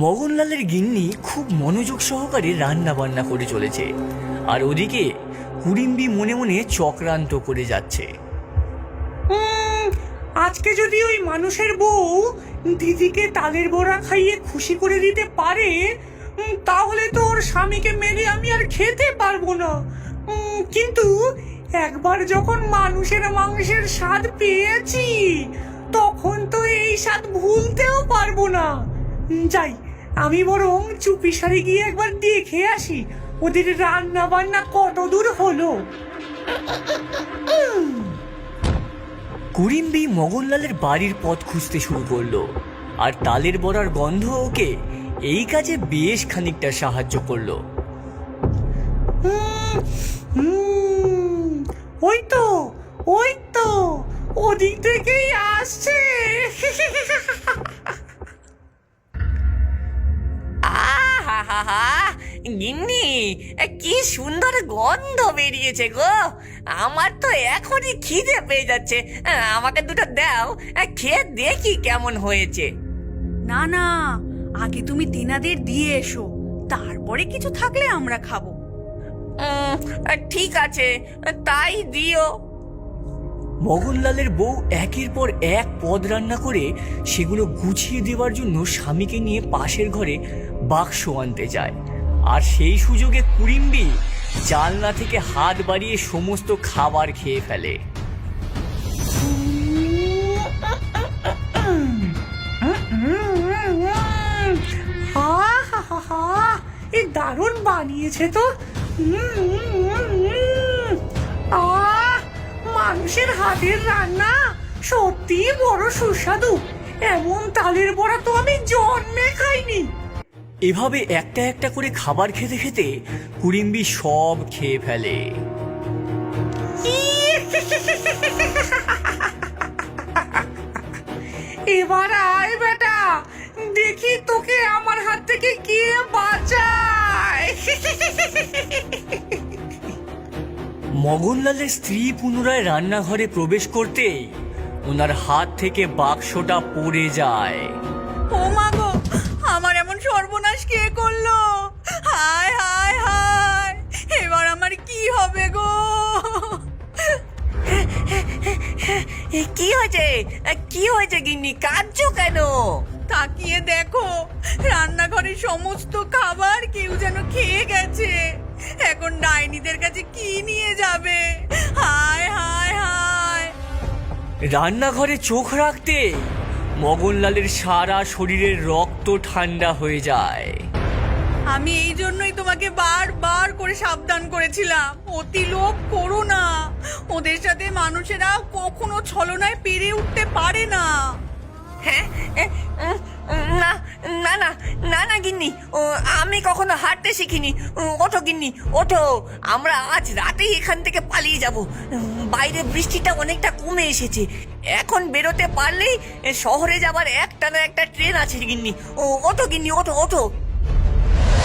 মগনলালের গিন্নি খুব মনোযোগ সহকারে রান্না বান্না করে চলেছে। আর ওদিকে কুড়িম্বি মনে মনে চক্রান্ত করে যাচ্ছে। আজকে যদি ওই মানুষের বউ দিদিকে তালের বড়া খাইয়ে খুশি করে দিতে পারে তাহলে তো ওর স্বামীকে মেরে আমি আর খেতে পারব না। কিন্তু একবার যখন মানুষের মাংসের স্বাদ পেয়েছি, তখন তো এই স্বাদ ভুলতেও পারব না। যাই আমি বরং চুপি সারে গিয়ে একবার দেখে আসি ওদের রান্না বান্না কত দূর হলো। কুড়িম্বি মগনলালের বাড়ির পথ খুঁজতে শুরু করল আর তালের বড়ার গন্ধ ওকে এই কাজে বেশ খানিকটা সাহায্য করল। ওই তো ওই তো ওদিক থেকেই আসছে। আহা গিন্নি কি সুন্দর গন্ধ বেরিয়েছে গো। আমার তো এখনই খিদে পেয়ে যাচ্ছে। আমাকে দুটো দাও খেয়ে দেখি কেমন হয়েছে। না না আগে তুমি তেনাদের দিয়ে এসো তারপরে কিছু থাকলে আমরা খাব। ঠিক আছে তাই দিও। মগনলালের বউ একের পর এক পদ রান্না করে সেগুলো গুছিয়ে দেওয়ার জন্য স্বামীকে নিয়ে পাশের ঘরে বাক্স আনতে যায়। আর সেই সুযোগে কুড়িম্বি জানলা থেকে হাত বাড়িয়ে সমস্ত খাবার খেয়ে ফেলে। এ দারুণ বানিয়েছে তো। মানুষের হাতের রান্না সত্যি বড় সুস্বাদু। এমন তালের বড়া তো আমি জন্মে এভাবে একটা একটা করে খাবার খেতে খেতে কুড়িম্বি সব খেয়ে ফেলে। এবার আয় বেটা দেখি তোকে আমার হাত থেকে কে বাঁচায়। মগনলালের স্ত্রী পুনরায় রান্নাঘরে প্রবেশ করতেই ওনার হাত থেকে বাক্সটা পড়ে যায়। সর্বনাশ কে করল? হায় হায় হায়! এবার আমার কি হবে গো? কি হয়েছে? কি হয়েছে গিন্নি? কাঁদছো কেন? তাকিয়ে দেখো, রান্নাঘরের সমস্ত খাবার কেউ যেন খেয়ে গেছে। এখন ডাইনিদের কাছে কি নিয়ে যাবে? হায় হায় হায়! রান্নাঘরে চোখ রাখতে মগনলালের সারা শরীরের রক্ত ঠান্ডা হয়ে যায়। আমি এই জন্যই তোমাকে বারবার করে সাবধান করেছিলাম। অতি লোভ করো না। ওদের সাথে মানুষেরা কখনো ছলনায় পেরে উঠতে পারে না। না গিন্নি? আমি কখনো হাঁটতে শিখিনি। ওঠো গিন্নি ওঠো। আমরা আজ রাতেই এখান থেকে পালিয়ে যাব। বাইরে বৃষ্টিটা অনেকটা কমে এসেছে। এখন বেরোতে পারলেই শহরে যাবার একটা না একটা ট্রেন আছে গিন্নি। ও, ওঠো গিন্নি ওঠো ওঠো।